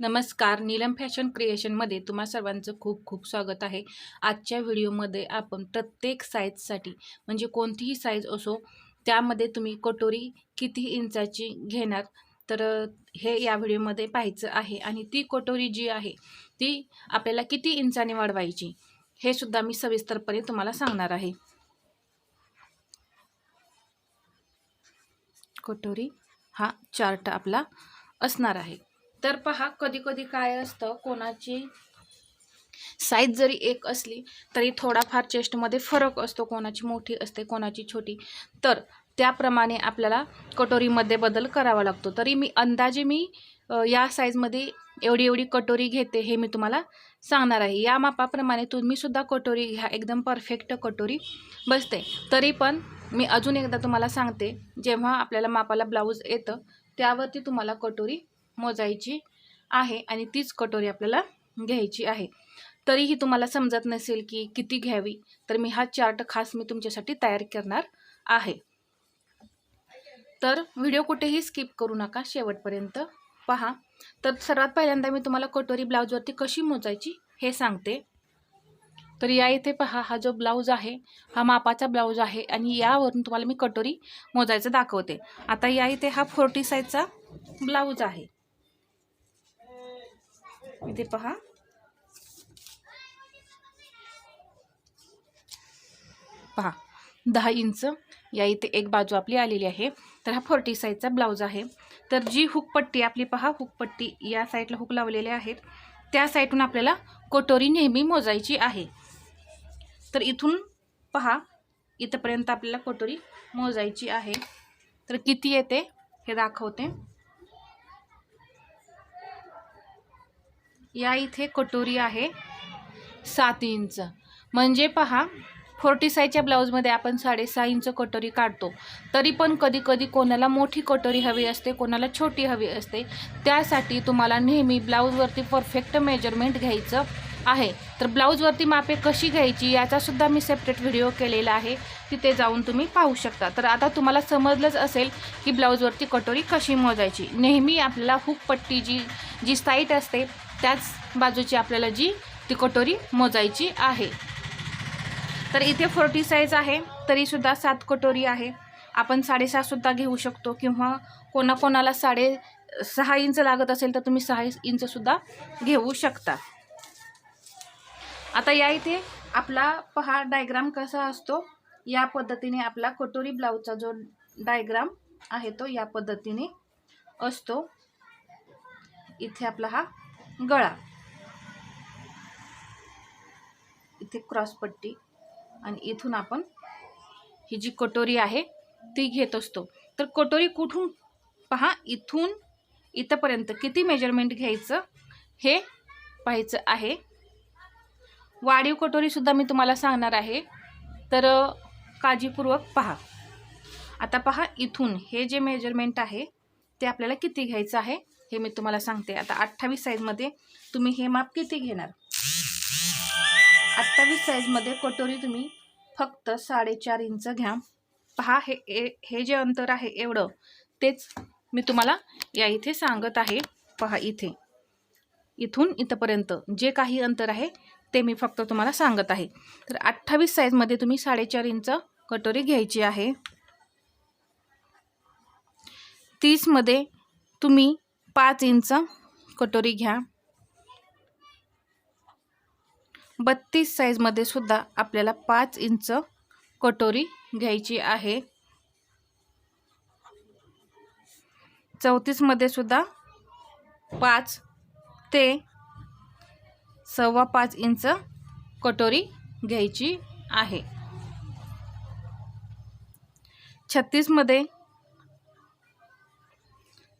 नमस्कार. नीलम फॅशन क्रिएशनमध्ये तुम्हा सर्वांचं खूप खूप स्वागत आहे. आजच्या व्हिडिओमध्ये आपण प्रत्येक साईजसाठी म्हणजे कोणतीही साईज असो त्यामध्ये तुम्ही कटोरी किती इंचाची घेणार? तर हे या व्हिडिओमध्ये पाहायचं आहे आणि ती कटोरी जी आहे ती आपल्याला किती इंचाने वाढवायची हे सुद्धा मी सविस्तरपणे तुम्हाला सांगणार आहे. कटोरी हा चार्ट आपला असणार आहे. तर पहा कधी कधी काय असतं कोणाची साईज जरी एक असली तरी थोडाफार चेस्टमध्ये फरक असतो कोणाची मोठी असते कोणाची छोटी. तर त्याप्रमाणे आपल्याला कटोरीमध्ये बदल करावा लागतो. तरी मी अंदाजे मी या साईजमध्ये एवढी एवढी कटोरी घेते हे मी तुम्हाला सांगणार आहे. या मापाप्रमाणे तुम्हीसुद्धा कटोरी घ्या एकदम परफेक्ट कटोरी बसते. तरी पण मी अजून एकदा तुम्हाला सांगते जेव्हा आपल्याला मापाला ब्लाऊज येतं त्यावरती तुम्हाला कटोरी मोजायची आहे आणि तीच कटोरी आपल्याला घ्यायची आहे. तरीही तुम्हाला समजत नसेल की किती घ्यावी तर मी हा चार्ट खास मी तुमच्यासाठी तयार करणार आहे. तर व्हिडिओ कुठेही स्किप करू नका शेवटपर्यंत पहा. तर सर्वात पहिल्यांदा मी तुम्हाला कटोरी ब्लाऊजवरती कशी मोजायची हे सांगते. तर या इथे पहा हा जो ब्लाऊज आहे हा मापाचा ब्लाऊज आहे आणि यावरून तुम्हाला मी कटोरी मोजायचं दाखवते. आता या इथे हा फोर्टी साईजचा ब्लाऊज आहे. इथे पहा. पहा दहा इंच. या इथे एक बाजू आपली आलेली आहे. तर हा फोर्टी साईजचा ब्लाऊज आहे. तर जी हुकपट्टी आपली पहा हुकपट्टी या साईडला हुक लावलेले आहेत. त्या साईडून आपल्याला कटोरी नेहमी मोजायची आहे. तर इथून पहा इथंपर्यंत आपल्याला कटोरी मोजायची आहे. तर किती येते? हे दाखवते. या इथे कटोरी आहे सात इंच. म्हणजे पहा फोर्टी सायच्या ब्लाऊजमध्ये आपण साडेसहा इंच कटोरी काढतो. तरी पण कधी कधी कोणाला मोठी कटोरी हवी असते कोणाला छोटी हवी असते त्यासाठी तुम्हाला नेहमी ब्लाऊजवरती परफेक्ट मेजरमेंट घ्यायचं आहे. तर ब्लाऊजवरती मापे कशी घ्यायची याचासुद्धा मी सेपरेट व्हिडिओ केलेला आहे. तिथे जाऊन तुम्ही पाहू शकता. तर आता तुम्हाला समजलंच असेल की ब्लाऊजवरती कटोरी कशी मोजायची. नेहमी आपल्याला हुक पट्टी जी जी साईट असते त्याच बाजूची आपल्याला जी ती कटोरी मोजायची आहे. तर इथे फोर्टी साईज आहे तरीसुद्धा सात कटोरी आहे. आपण साडेसहासुद्धा घेऊ शकतो किंवा कोणाकोणाला साडे सहा इंच लागत असेल तर तुम्ही सहा इंचसुद्धा घेऊ शकता. आता या इथे आपला पहा डायग्राम कसा असतो. या पद्धतीने आपला कटोरी ब्लाऊजचा जो डायग्राम आहे तो या पद्धतीने असतो. इथे आपला हा गळा. इथे क्रॉसपट्टी आणि इथून आपण ही जी कटोरी आहे ती घेत असतो. तर कटोरी कुठून पहा इथून इथंपर्यंत किती मेजरमेंट घ्यायचं हे पाहायचं आहे. वाढीव कटोरीसुद्धा मी तुम्हाला सांगणार आहे. तर काळजीपूर्वक पहा. आता पहा इथून हे जे मेजरमेंट आहे ते आपल्याला किती घ्यायचं आहे? हे मी तुम्हाला सांगते. आता अठ्ठावीस साईजमध्ये तुम्ही हे माप किती घेणार? अठ्ठावीस साईजमध्ये कटोरी तुम्ही फक्त साडेचार इंच घ्या. पहा हे ए- हे जे अंतर आहे एवढं तेच मी तुम्हाला या इथे सांगत आहे. पहा इथे. इथून इथंपर्यंत जे काही अंतर आहे ते मी फक्त तुम्हाला सांगत आहे. तर अठ्ठावीस साईजमध्ये तुम्ही साडेचार इंच कटोरी घ्यायची आहे. तीसमध्ये तुम्ही पाच इंच कटोरी घ्या. बत्तीस साईजमध्ये सुद्धा आपल्याला पाच इंच कटोरी घ्यायची आहे. चौतीसमध्ये सुद्धा पाच ते सव्वा पाच इंच कटोरी घ्यायची आहे. छत्तीसमध्ये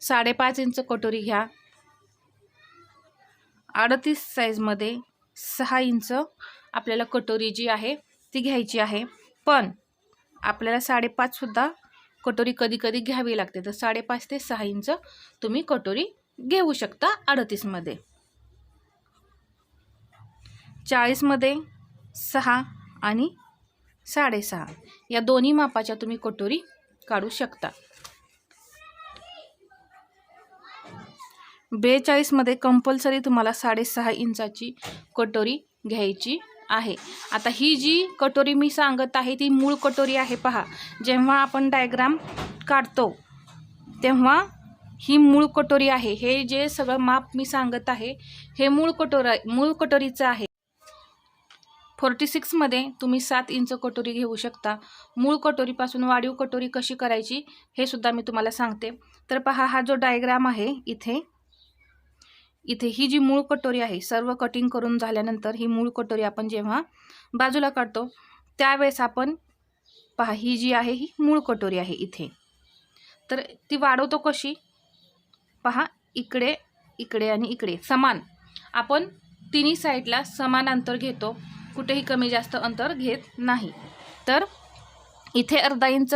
साडेपाच इंच कटोरी घ्या. अडतीस साईजमध्ये सहा इंच आपल्याला कटोरी जी आहे ती घ्यायची आहे. पण आपल्याला साडेपाचसुद्धा कटोरी कधी कधी घ्यावी लागते. तर साडेपाच ते सहा इंच तुम्ही कटोरी घेऊ शकता अडतीसमध्ये चाळीसमध्ये सहा आणि साडेसहा या दोन्ही मापाच्या तुम्ही कटोरी काढू शकता. बेचाळीसमध्ये कंपल्सरी तुम्हाला साडेसहा इंचाची कटोरी घ्यायची आहे. आता ही जी कटोरी मी सांगत आहे ती मूळ कटोरी आहे पहा. जेव्हा आपण डायग्राम काढतो तेव्हा ही मूळ कटोरी आहे. हे जे सगळं माप मी सांगत आहे हे मूळ कटोरा मूळ कटोरीचं आहे. फोर्टी सिक्समध्ये तुम्ही सात इंच कटोरी घेऊ शकता. मूळ कटोरीपासून वाढीव कटोरी कशी करायची हे सुद्धा मी तुम्हाला सांगते. तर पहा हा जो डायग्राम आहे इथे इथे ही जी मूळ कटोरी आहे सर्व कटिंग करून झाल्यानंतर ही मूळ कटोरी आपण जेव्हा बाजूला काढतो त्यावेळेस आपण पहा ही जी आहे ही मूळ कटोरी आहे इथे. तर ती वाढवतो कशी? पहा इकडे इकडे आणि इकडे समान. आपण तिन्ही साईडला समान अंतर घेतो कुठेही कमी जास्त अंतर घेत नाही. तर इथे अर्धा इंच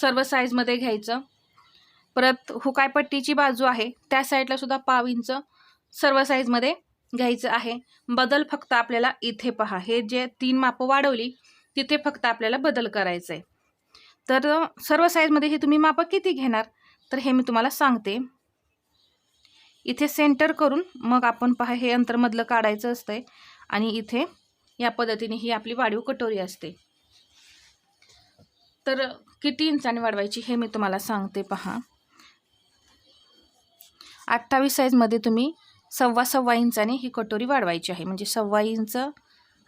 सर्व साईजमध्ये घ्यायचं. परत हुकायपट्टीची बाजू आहे त्या साईडला सुद्धा पाव इंच सर्व साईजमध्ये घ्यायचं आहे. बदल फक्त आपल्याला इथे पहा. हे जे तीन मापं वाढवली तिथे फक्त आपल्याला बदल करायचं आहे. तर सर्व साईजमध्ये हे तुम्ही मापं किती घेणार? तर हे मी तुम्हाला सांगते. इथे सेंटर करून मग आपण पहा हे अंतरमधलं काढायचं असतंय आणि इथे या पद्धतीने ही आपली वाढीव कटोरी असते. तर किती इंचाने वाढवायची हे मी तुम्हाला सांगते पहा. अठ्ठावीस साईजमध्ये तुम्ही सव्वा सव्वा इंचाने ही कटोरी वाढवायची आहे. म्हणजे सव्वा इंच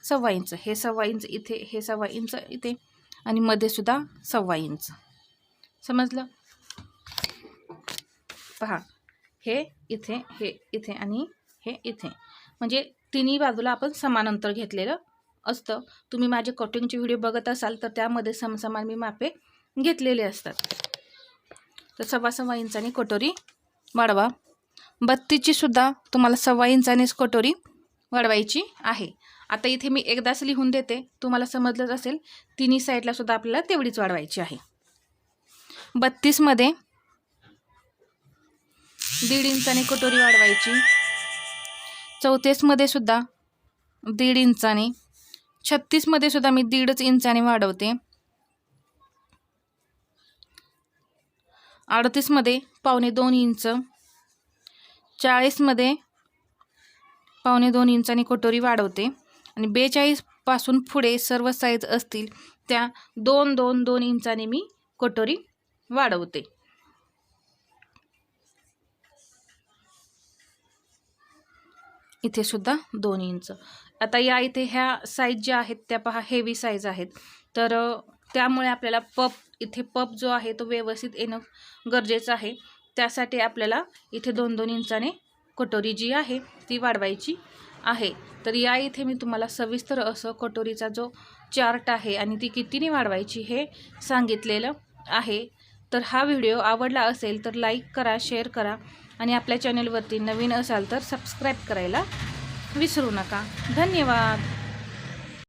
सव्वा इंच. हे सव्वा इंच इथे हे सव्वा इंच इथे आणि मध्ये सुद्धा सव्वा इंच. समजलं? पहा. हे इथे हे इथे आणि हे इथे. म्हणजे तिन्ही बाजूला आपण समान अंतर घेतलेलं असतं. तुम्ही माझे कटिंगचे व्हिडिओ बघत असाल तर त्यामध्ये समसमान मी मापे घेतलेले असतात. तर सव्वा सव्वा इंचाने कटोरी वाढवा. बत्तीचीसुद्धा तुम्हाला सव्वा इंचानेच कटोरी वाढवायची आहे. आता इथे मी एकदाच लिहून देते. तुम्हाला समजलंच असेल तिन्ही साईडलासुद्धा आपल्याला तेवढीच वाढवायची आहे. बत्तीसमध्ये दीड इंचाने कटोरी वाढवायची. चौतीसमध्ये सुद्धा दीड इंचाने छत्तीसमध्ये सुद्धा मी दीडच इंचाने वाढवते. अडतीसमध्ये पावणे दोन इंच चाळीसमध्ये पावणे दोन इंचाने कटोरी वाढवते. आणि बेचाळीसपासून पुढे सर्व साईज असतील त्या दोन दोन दोन इंचाने मी कटोरी वाढवते. इथे सुद्धा दोन इंच. आता या इथे ह्या साईज ज्या आहेत त्या पहा हेवी साईज आहेत. तर त्यामुळे आपल्याला पप इथे पप जो आहे तो व्यवस्थित येणं गरजेचं आहे. त्यासाठी आपल्याला इथे दोन दोन इंचाने कटोरी जी आहे ती वाढवायची आहे. तर या इथे मी तुम्हाला सविस्तर असं कटोरीचा जो चार्ट आहे आणि ती कितीने वाढवायची हे सांगितलेलं आहे. तर हा व्हिडिओ आवडला असेल तर लाईक करा शेअर करा आणि आपल्या चॅनलवरती नवीन असाल तर सबस्क्राईब करायला विसरू नका. धन्यवाद.